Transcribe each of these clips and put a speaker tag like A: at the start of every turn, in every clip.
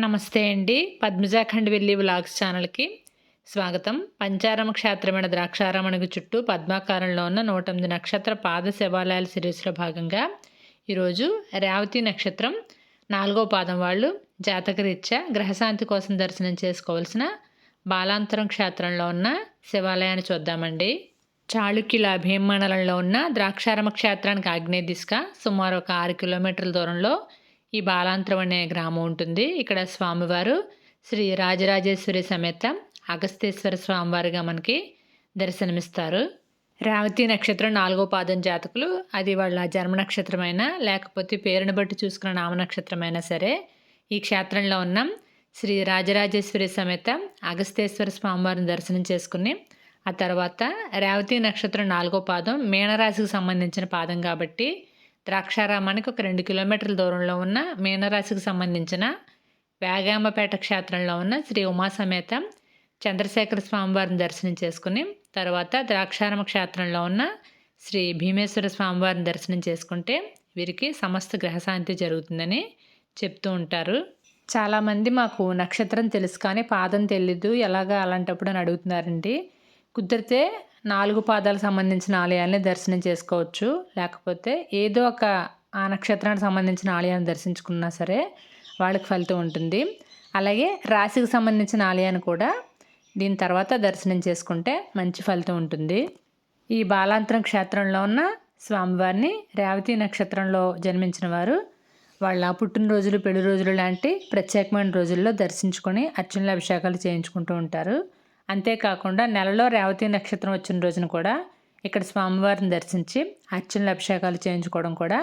A: నమస్తే అండి. పద్మజాఖండ్ వెళ్ళి వ్లాగ్స్ ఛానల్కి స్వాగతం. పంచారమ క్షేత్రమైన ద్రాక్షారామణకు చుట్టూ పద్మాకారంలో ఉన్న నూట ఎనిమిది నక్షత్ర పాద శివాలయాల సిరీస్లో భాగంగా ఈరోజు రేవతి నక్షత్రం నాలుగో పాదం వాళ్ళు జాతకరీత్యా గ్రహశాంతి కోసం దర్శనం చేసుకోవాల్సిన బాలాంతరం క్షేత్రంలో ఉన్న శివాలయాన్ని చూద్దామండి. చాళుక్యుల భీమమండలంలో ఉన్న ద్రాక్షారామ క్షేత్రానికి ఆగ్నేయ దిశగా సుమారు ఒక ఆరు కిలోమీటర్ల దూరంలో ఈ బాలాంతరం అనే గ్రామం ఉంటుంది. ఇక్కడ స్వామివారు శ్రీ రాజరాజేశ్వరి సమేత అగస్తేశ్వర స్వామివారిగా మనకి దర్శనమిస్తారు. రావతి నక్షత్రం నాలుగో పాదం జాతకులు. అది వాళ్ళ జన్మ నక్షత్రమైనా లేకపోతే పేరును బట్టి చూసుకున్న నామ నక్షత్రమైనా సరే ఈ క్షేత్రంలో ఉన్నాం. శ్రీ రాజరాజేశ్వరి సమేత అగస్తేశ్వర స్వామివారిని దర్శనం చేసుకుని ఆ తర్వాత రేవతి నక్షత్రం నాలుగో పాదం మీనరాశికి సంబంధించిన పాదం కాబట్టి ద్రాక్షారామానికి ఒక రెండు కిలోమీటర్ల దూరంలో ఉన్న మీనరాశికి సంబంధించిన వేగాంబపేట క్షేత్రంలో ఉన్న శ్రీ ఉమాసమేత చంద్రశేఖర స్వామివారిని దర్శనం చేసుకుని తర్వాత ద్రాక్షారామ క్షేత్రంలో ఉన్న శ్రీ భీమేశ్వర స్వామివారిని దర్శనం చేసుకుంటే వీరికి సమస్త గ్రహశాంతి జరుగుతుందని చెప్తూ ఉంటారు. చాలామంది మాకు నక్షత్రం తెలుసు కానీ పాదం తెలీదు ఎలాగా అలాంటప్పుడు అని అడుగుతున్నారండి. కుదిరితే నాలుగు పాదాలకు సంబంధించిన ఆలయాల్ని దర్శనం చేసుకోవచ్చు. లేకపోతే ఏదో ఒక ఆ నక్షత్రానికి సంబంధించిన ఆలయాన్ని దర్శించుకున్నా సరే వాళ్ళకి ఫలితం ఉంటుంది. అలాగే రాశికి సంబంధించిన ఆలయాన్ని కూడా దీని తర్వాత దర్శనం చేసుకుంటే మంచి ఫలితం ఉంటుంది. ఈ బాలాంతరం క్షేత్రంలో ఉన్న స్వామివారిని రేవతి నక్షత్రంలో జన్మించిన వారు వాళ్ళ పుట్టినరోజులు పెళ్ళి రోజులు లాంటి ప్రత్యేకమైన రోజుల్లో దర్శించుకొని అర్చనల అభిషేకాలు చేయించుకుంటూ ఉంటారు. అంతేకాకుండా నెలలో రేవతి నక్షత్రం వచ్చిన రోజున కూడా ఇక్కడ స్వామివారిని దర్శించి అర్చనలు అభిషేకాలు చేయించుకోవడం కూడా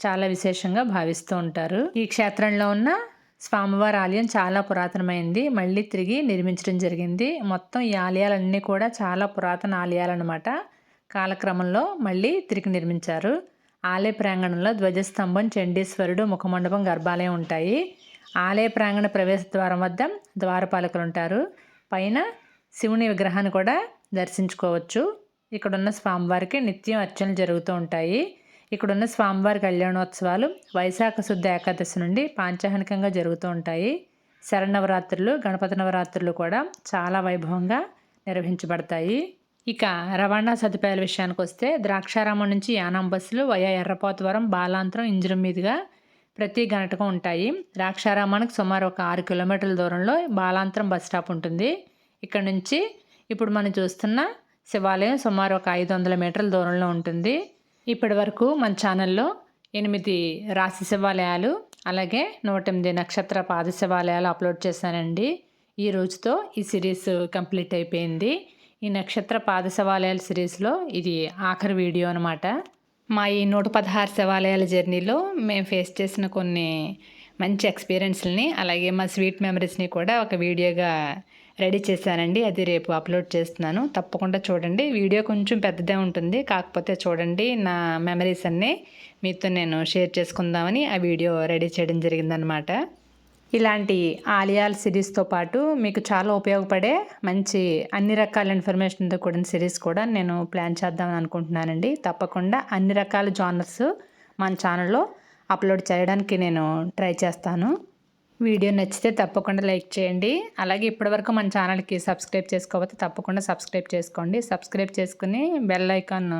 A: చాలా విశేషంగా భావిస్తూ ఉంటారు. ఈ క్షేత్రంలో ఉన్న స్వామివారి ఆలయం చాలా పురాతనమైంది. మళ్ళీ తిరిగి నిర్మించడం జరిగింది. మొత్తం ఈ ఆలయాలన్నీ కూడా చాలా పురాతన ఆలయాలన్నమాట. కాలక్రమంలో మళ్ళీ తిరిగి నిర్మించారు. ఆలయ ప్రాంగణంలో ధ్వజస్తంభం చండీశ్వరుడు ముఖమండపం గర్భాలయం ఉంటాయి. ఆలయ ప్రాంగణ ప్రవేశ ద్వారం వద్ద ద్వారపాలకులు ఉంటారు. పైన శివుని విగ్రహాన్ని కూడా దర్శించుకోవచ్చు. ఇక్కడున్న స్వామివారికి నిత్యం అర్చనలు జరుగుతూ ఉంటాయి. ఇక్కడున్న స్వామివారి కళ్యాణోత్సవాలు వైశాఖ శుద్ధ ఏకాదశి నుండి పాంచాహనికంగా జరుగుతూ ఉంటాయి. శరణవరాత్రులు గణపతి నవరాత్రులు కూడా చాలా వైభవంగా నిర్వహించబడతాయి. ఇక రవాణా సదుపాయాల విషయానికి వస్తే ద్రాక్షారామం నుంచి యానాం బస్సులు వయా ఎర్రపోతవరం బాలాంతరం ఇంజరం మీదుగా ప్రతి గంటకు ఉంటాయి. ద్రాక్షారామానికి సుమారు ఒక ఆరు కిలోమీటర్ల దూరంలో బాలాంతరం బస్ స్టాప్ ఉంటుంది. ఇక్కడ నుంచి ఇప్పుడు మనం చూస్తున్న శివాలయం సుమారు ఒక ఐదు వందల మీటర్ల దూరంలో ఉంటుంది. ఇప్పటి వరకు మన ఛానల్లో ఎనిమిది రాశి శివాలయాలు అలాగే నూట ఎనిమిది నక్షత్ర పాద శివాలయాలు అప్లోడ్ చేశానండి. ఈ రోజుతో ఈ సిరీస్ కంప్లీట్ అయిపోయింది. ఈ నక్షత్ర పాద శివాలయాల సిరీస్లో ఇది ఆఖరి వీడియో అనమాట మా ఈ నూట పదహారు శివాలయాల జర్నీలో మేము ఫేస్ చేసిన కొన్ని మంచి ఎక్స్పీరియన్స్ని అలాగే మా స్వీట్ మెమరీస్ని కూడా ఒక వీడియోగా రెడీ చేశానండి. అది రేపు అప్లోడ్ చేస్తున్నాను. తప్పకుండా చూడండి. వీడియో కొంచెం పెద్దదే ఉంటుంది. కాకపోతే చూడండి నా మెమరీస్ అన్నీ మీతో నేను షేర్ చేసుకుందామని ఆ వీడియో రెడీ చేయడం జరిగిందనమాట ఇలాంటి ఆలియాల్ సిరీస్తో పాటు మీకు చాలా ఉపయోగపడే మంచి అన్ని రకాల ఇన్ఫర్మేషన్తో కూడిన సిరీస్ కూడా నేను ప్లాన్ చేద్దామని అనుకుంటున్నానండి. తప్పకుండా అన్ని రకాల జానర్స్ మన ఛానల్లో అప్లోడ్ చేయడానికి నేను ట్రై చేస్తాను. వీడియో నచ్చితే తప్పకుండా లైక్ చేయండి. అలాగే ఇప్పటివరకు మన ఛానల్కి సబ్స్క్రైబ్ చేసుకోకపోతే తప్పకుండా సబ్స్క్రైబ్ చేసుకోండి. సబ్స్క్రైబ్ చేసుకుని బెల్ ఐకాన్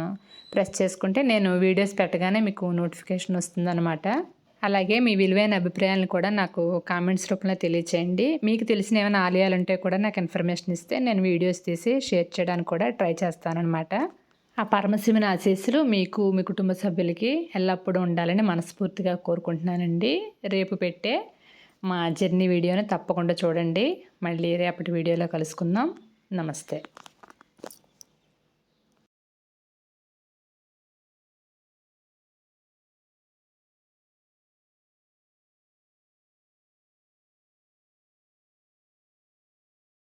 A: ప్రెస్ చేసుకుంటే నేను వీడియోస్ పెట్టగానే మీకు నోటిఫికేషన్ వస్తుందన్నమాట. అలాగే మీ విలువైన అభిప్రాయాలను కూడా నాకు కామెంట్స్ రూపంలో తెలియచేయండి. మీకు తెలిసిన ఏమైనా ఆలయాలు ఉంటే కూడా నాకు ఇన్ఫర్మేషన్ ఇస్తే నేను వీడియోస్ తీసి షేర్ చేయడానికి కూడా ట్రై చేస్తానన్నమాట. ఆ పరమశివుని ఆశీస్సులు మీకు మీ కుటుంబ సభ్యులకి ఎల్లప్పుడూ ఉండాలని మనస్ఫూర్తిగా కోరుకుంటున్నానండి. రేపు పెట్టే మా జర్నీ వీడియోని తప్పకుండా చూడండి. మళ్ళీ రేపటి వీడియోలో కలుసుకుందాం. నమస్తే.